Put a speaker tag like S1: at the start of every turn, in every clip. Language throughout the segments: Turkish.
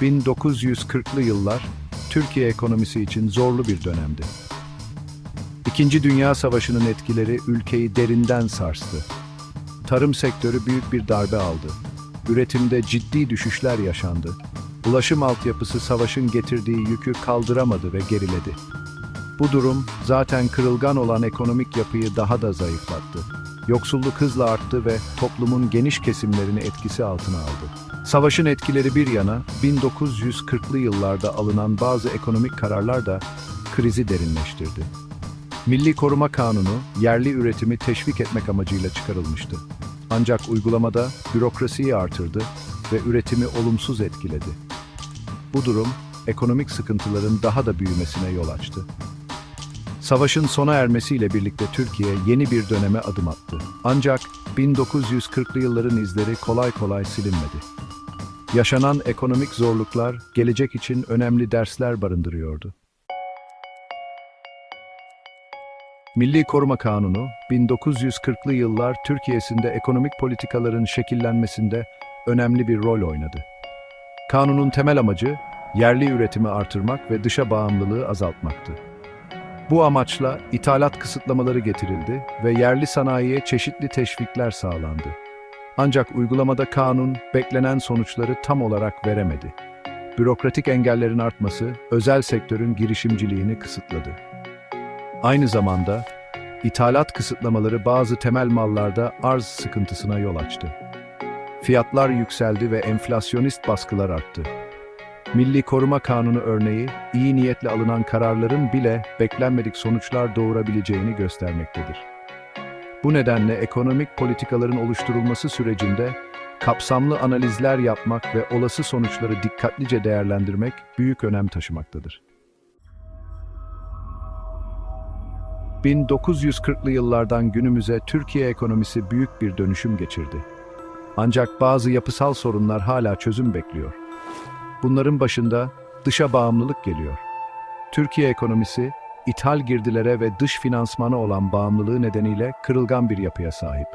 S1: 1940'lı yıllar Türkiye ekonomisi için zorlu bir dönemdi. İkinci Dünya Savaşı'nın etkileri ülkeyi derinden sarstı. Tarım sektörü büyük bir darbe aldı. Üretimde ciddi düşüşler yaşandı. Ulaşım altyapısı savaşın getirdiği yükü kaldıramadı ve geriledi. Bu durum zaten kırılgan olan ekonomik yapıyı daha da zayıflattı. Yoksulluk hızla arttı ve toplumun geniş kesimlerini etkisi altına aldı. Savaşın etkileri bir yana 1940'lı yıllarda alınan bazı ekonomik kararlar da krizi derinleştirdi. Milli Koruma Kanunu yerli üretimi teşvik etmek amacıyla çıkarılmıştı. Ancak uygulamada bürokrasiyi artırdı ve üretimi olumsuz etkiledi. Bu durum ekonomik sıkıntıların daha da büyümesine yol açtı. Savaşın sona ermesiyle birlikte Türkiye yeni bir döneme adım attı. Ancak 1940'lı yılların izleri kolay kolay silinmedi. Yaşanan ekonomik zorluklar gelecek için önemli dersler barındırıyordu. Milli Koruma Kanunu, 1940'lı yıllar Türkiye'sinde ekonomik politikaların şekillenmesinde önemli bir rol oynadı. Kanunun temel amacı, yerli üretimi artırmak ve dışa bağımlılığı azaltmaktı. Bu amaçla ithalat kısıtlamaları getirildi ve yerli sanayiye çeşitli teşvikler sağlandı. Ancak uygulamada kanun beklenen sonuçları tam olarak veremedi. Bürokratik engellerin artması özel sektörün girişimciliğini kısıtladı. Aynı zamanda ithalat kısıtlamaları bazı temel mallarda arz sıkıntısına yol açtı. Fiyatlar yükseldi ve enflasyonist baskılar arttı. Milli Koruma Kanunu örneği, iyi niyetle alınan kararların bile beklenmedik sonuçlar doğurabileceğini göstermektedir. Bu nedenle ekonomik politikaların oluşturulması sürecinde kapsamlı analizler yapmak ve olası sonuçları dikkatlice değerlendirmek büyük önem taşımaktadır. 1940'lı yıllardan günümüze Türkiye ekonomisi büyük bir dönüşüm geçirdi. Ancak bazı yapısal sorunlar hala çözüm bekliyor. Bunların başında dışa bağımlılık geliyor. Türkiye ekonomisi, ithal girdilere ve dış finansmana olan bağımlılığı nedeniyle kırılgan bir yapıya sahip.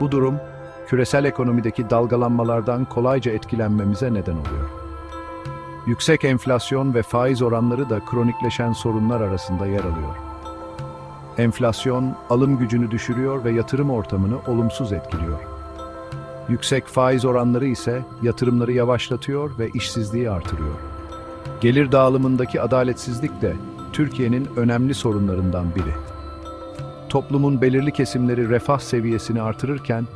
S1: Bu durum, küresel ekonomideki dalgalanmalardan kolayca etkilenmemize neden oluyor. Yüksek enflasyon ve faiz oranları da kronikleşen sorunlar arasında yer alıyor. Enflasyon, alım gücünü düşürüyor ve yatırım ortamını olumsuz etkiliyor. Yüksek faiz oranları ise yatırımları yavaşlatıyor ve işsizliği artırıyor. Gelir dağılımındaki adaletsizlik de Türkiye'nin önemli sorunlarından biri. Toplumun belirli kesimleri refah seviyesini artırırken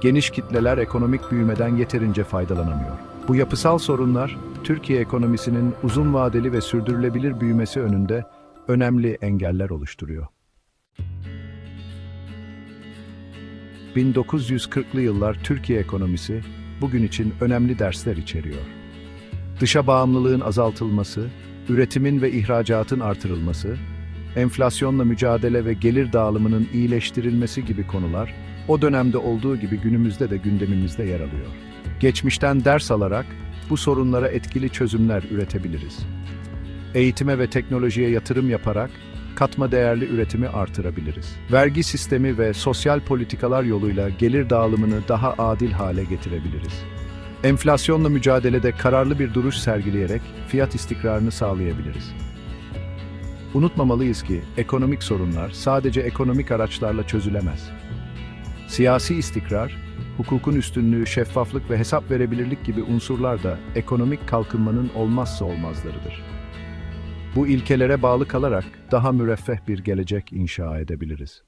S1: geniş kitleler ekonomik büyümeden yeterince faydalanamıyor. Bu yapısal sorunlar Türkiye ekonomisinin uzun vadeli ve sürdürülebilir büyümesi önünde önemli engeller oluşturuyor. 1940'lı yıllar Türkiye ekonomisi bugün için önemli dersler içeriyor. Dışa bağımlılığın azaltılması, üretimin ve ihracatın artırılması, enflasyonla mücadele ve gelir dağılımının iyileştirilmesi gibi konular o dönemde olduğu gibi günümüzde de gündemimizde yer alıyor. Geçmişten ders alarak bu sorunlara etkili çözümler üretebiliriz. Eğitime ve teknolojiye yatırım yaparak katma değerli üretimi artırabiliriz. Vergi sistemi ve sosyal politikalar yoluyla gelir dağılımını daha adil hale getirebiliriz. Enflasyonla mücadelede kararlı bir duruş sergileyerek fiyat istikrarını sağlayabiliriz. Unutmamalıyız ki ekonomik sorunlar sadece ekonomik araçlarla çözülemez. Siyasi istikrar, hukukun üstünlüğü, şeffaflık ve hesap verebilirlik gibi unsurlar da ekonomik kalkınmanın olmazsa olmazlarıdır. Bu ilkelere bağlı kalarak daha müreffeh bir gelecek inşa edebiliriz.